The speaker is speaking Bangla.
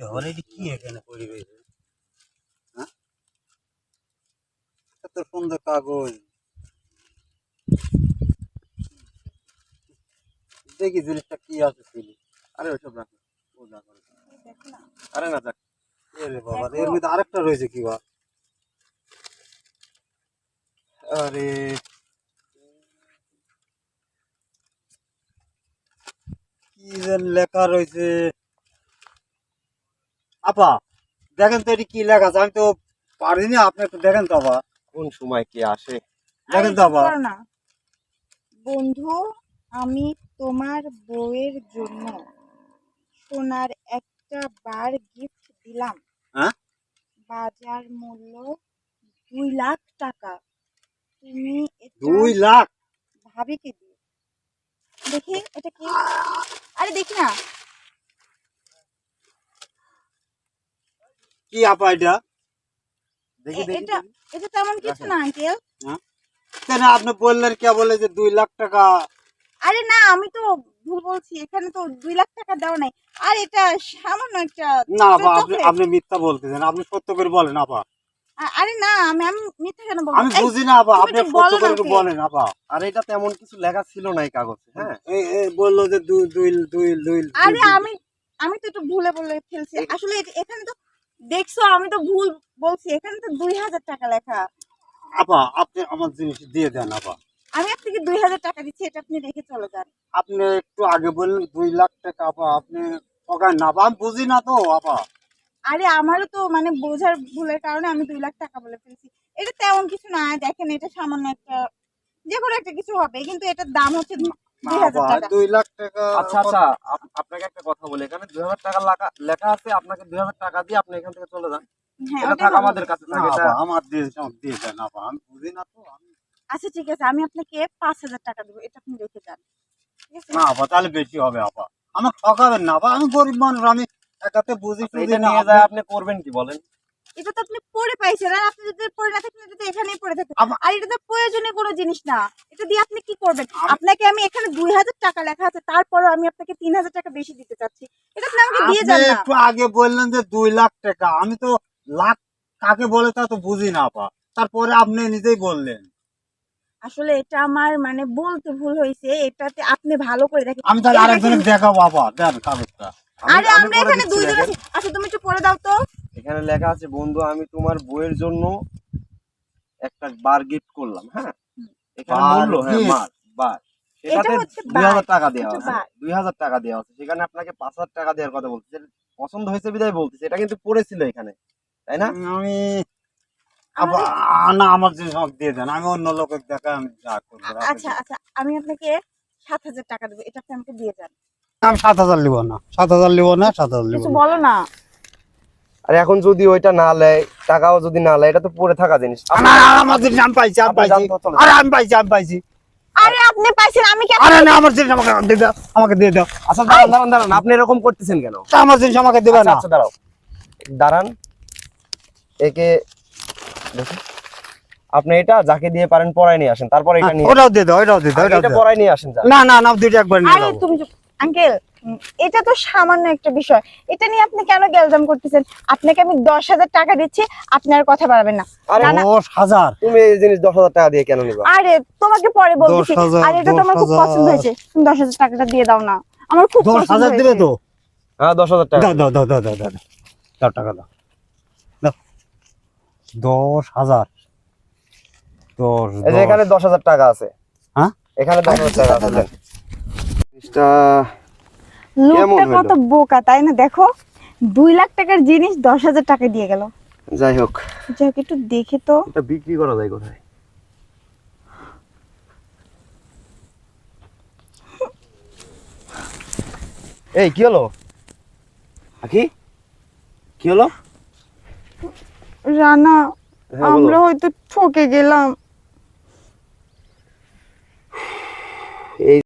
এটা কি এখানে রয়েছে হ্যাঁ? এত সুন্দর কাগজ। দেখি জিনিসটা কি আছে ছিল আরে ওইসব রাখো। ও যা করে। আরে না যাক। এরে বাবা এর মধ্যে আরেকটা রয়েছে কি বা? আরে। কি যেন লেখা রয়েছে। আপা দেখেন তো এটি কি লেখা আছে? আমি তো পারিনি আপনি একটু দেখেন তো আপা। কোন সময় কে আসে? দেখেন তো। না। বন্ধু আমি তোমার বউয়ের জন্য সোনার একটা বার গিফট দিলাম। হ্যাঁ? বাজার মূল্য দুই লাখ টাকা। তুমি দুই লাখ? ভাবিকে দিও। দেখি এটা কি? আরে দেখি না। কি আপা এটা? দেখি দেখি এটা এটা তেমন কিছু না আঙ্কেল কেন আপনি বললেন কে বলে যে দুই লাখ টাকা? আরে না আমি তো ভুল বলছি। এখানে তো দুই লাখ টাকা দেওয়া নাই। আর এটা সামান্য একটা না আপা আপনি আপনি মিথ্যা বলতেছেন। আপনি সত্য করে বলেন আপা। আরে না আমি আমি মিথ্যা কেন বলব? আমি বুঝি না আপা আপনি সত্য করে বলেন আপা। আর এটা তেমন কিছু লেখা ছিল না এই কাগজে হ্যাঁ? এই বলল যে দুই দুই দুই দুই আরে আমি আমি তো একটু ভুলে বলে ফেলছি। আসলে এখানে তো দেখছ আমি তো ভুল বলছি এখানে তো দুই হাজার টাকা লেখা। আপা আপনি আমার জিনিস দিয়ে দেন আপা। আমি আপনাকে দুই হাজার টাকা দিচ্ছি এটা আপনি রেখে চলে যান। আপনি একটু আগে বললেন দুই লাখ টাকা আপা আপনি ঠকান না আপা আমি বুঝি না তো আপা। আরে আমারও তো মানে বোঝার ভুলের কারণে আমি দুই লাখ টাকা বলে ফেলছি। এটা তেমন কিছু না দেখেন এটা সামান্য একটা যে কোনো একটা কিছু হবে কিন্তু এটার দাম হচ্ছে দুই লাখ টাকা আচ্ছা আচ্ছা আপনাকে একটা কথা বলি এখানে দুই হাজার টাকা লেখা লেখা আছে আপনাকে দুই হাজার টাকা দিয়ে আপনি এখান থেকে চলে যান। হ্যাঁ এটা থাক আমাদের কাছে থাকে আমার দিয়ে দিয়ে দেন আপা আমি বুঝি না তো আচ্ছা ঠিক আছে আমি আপনাকে পাঁচ হাজার টাকা দেবো এটা আপনি রেখে যান না আপা তাহলে বেশি হবে আপা আমার ঠকাবেন না আপা আমি গরিব মানুষ আমি একাতে বুঝি আচ্ছা, নিয়ে যায় আপনি করবেন কি বলেন? এটা তো আপনি পরে পাইছেন। আর আপনি যদি পরে না থাকেন এটা তো এখানেই থাকবে আমা- আর এটা তো প্রয়োজনীয় কোনো জিনিস না। এটা দিয়ে আপনি কি করবেন? আপনাকে আমি এখানে দুই হাজার টাকা লেখা আছে তারপরে আমি আপনাকে তিন হাজার টাকা বেশি দিতে চাচ্ছি। এটা আপনি আমাকে দিয়ে যান না। একটু আগে বললেন যে দুই লাখ টাকা। আমি তো লাখ কাকে বলে তা তো বুঝি না আপা। তারপরে আপনি নিজেই বললেন। আসলে এটা আমার মানে বলতে ভুল হয়েছে। এটাতে আপনি ভালো করে দেখেন। আমি তাহলে আরেকজনের দেখাবো আপা। দেন কাগজটা। আরে আমি আমরা পরে এখানে দুইজন আছি। আচ্ছা তুমি একটু পড়ে দাও তো। এখানে লেখা আছে বন্ধু আমি তোমার বইয়ের জন্য একটা বার গিফট করলাম। হ্যাঁ? এখানে মূল্য হ্যাঁ gift? বার বার। সেটাতে দুই হাজার টাকা দেওয়া আছে। দুই হাজার টাকা দেওয়া আছে। সেখানে আপনাকে পাঁচ হাজার টাকা দেওয়ার কথা বলছে। পছন্দ হয়েছে বিদায় বলতেছে। এটা কিন্তু পড়েছিল এখানে তাই না? আমি না আমার দিয়ে দেন। আমি অন্য লোকের দেখা আমি যা করব আচ্ছা আচ্ছা আমি আপনাকে সাত হাজার টাকা দেবো। এটা আপনি আমাকে দিয়ে যান। আমি সাত হাজার লিব না। সাত হাজার লিব না সাত হাজার লিব বলো না। আর এখন যদি ওইটা না লেয় টাকাও যদি না লেয় এটা তো পড়ে থাকা জিনিস। না, না, আমার জিনিস আমি পাইছি আমি পাইছি। আরে আমি পাইছি আমি পাইছি। আরে আপনি পাইছেন আমি কি আরে না আমার জিনিস আমাকে দিয়ে দাও আমাকে দিয়ে দাও আচ্ছা দাঁড়ান দাঁড়ান দাঁড়ান আপনি এরকম করতেছেন কেন? তা আমার জিনিস আমাকে দেবে আচ্ছা না। আচ্ছা দাঁড়াও। দাঁড়ান। একে দেখি আপনি এটা যাকে দিয়ে পারেন পড়ায় নিয়ে আসেন তারপর এটা নিয়ে ওটাও দিয়ে দাও ওটাও দিয়ে দাও এটা পড়ায় নিয়ে আসেন না না না দুইটা একবার নিয়ে আরে তুমি আঙ্কেল এটা তো সামান্য একটা বিষয়। এটা নিয়ে আপনি কেন গ্যালজাম করতেছেন? আপনাকে আমি দশ হাজার টাকা দিচ্ছি আপনি আর কথা বাড়াবেন না। দশ হাজার? তুমি এই জিনিস দশ হাজার টাকা দিয়ে কেন নিবা? আরে তোমাকে পরে হাজার, আর এটা তো আমার দশ খুব পছন্দ হয়েছে। তুমি দশ হাজার টাকাটা দিয়ে দাও না। আমার খুব দশ হাজার দেবে। তো? হ্যাঁ দশ হাজার টাকা। দাও দাও দাও দাও দাও দাও টাকা দাও। দাও। দশ হাজার। দশ। এখানে দশ হাজার টাকা আছে। হ্যাঁ? এখানে দশ হাজার টাকা আছে। জিনিসটা কেমন লোকটা কত বোকা তাই না? দেখো দুই লাখ টাকার জিনিস দশ হাজার টাকা দিয়ে গেল। যাই হোক। যাই হোক একটু দেখে তো। এটা বিক্রি করা যায় কোথায়? এই কি হলো? আকি কি হলো? রানা হ্যাঁ আমরা হয়তো ঠকে গেলাম।